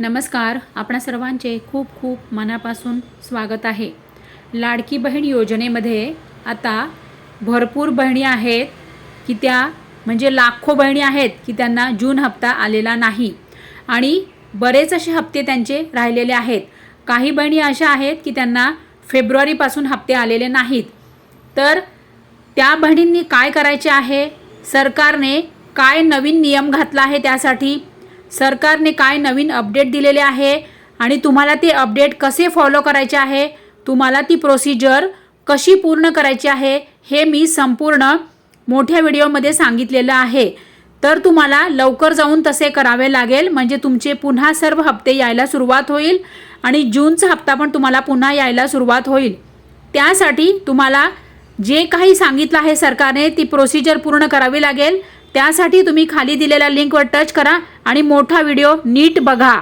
नमस्कार. आपणा सर्वांचे खूप खूप मनापासून स्वागत आहे. लाडकी बहीण योजनेमध्ये आता भरपूर बहिणी आहेत की त्या म्हणजे लाखो बहिणी आहेत की त्यांना जून हप्ता आलेला नाही. आणि बरेच असे हप्ते त्यांचे राहिलेले आहेत. काही बहिणी अशा आहेत की त्यांना फेब्रुवारीपासून हप्ते आलेले नाहीत. तर त्या बहिणींनी काय करायचे आहे? सरकारने काय नवीन नियम घातला आहे त्यासाठी? सरकारने काय नवीन अपडेट दिलेले आहे आणि तुम्हाला ते अपडेट कसे फॉलो करायचे आहे तुम्हाला ती प्रोसिजर कशी पूर्ण करायची आहे हे मी संपूर्ण मोठ्या व्हिडिओमध्ये सांगितलेलं आहे. तर तुम्हाला लवकर जाऊन तसे करावे लागेल म्हणजे तुमचे पुन्हा सर्व हप्ते यायला सुरुवात होईल आणि जूनचा हप्ता पण तुम्हाला पुन्हा यायला सुरुवात होईल. त्यासाठी तुम्हाला जे काही सांगितलं आहे सरकारने ती प्रोसिजर पूर्ण करावी लागेल. त्यासाठी तुम्ही खाली दिलेल्या लिंकवर टच करा आणि मोठा व्हिडिओ नीट बघा.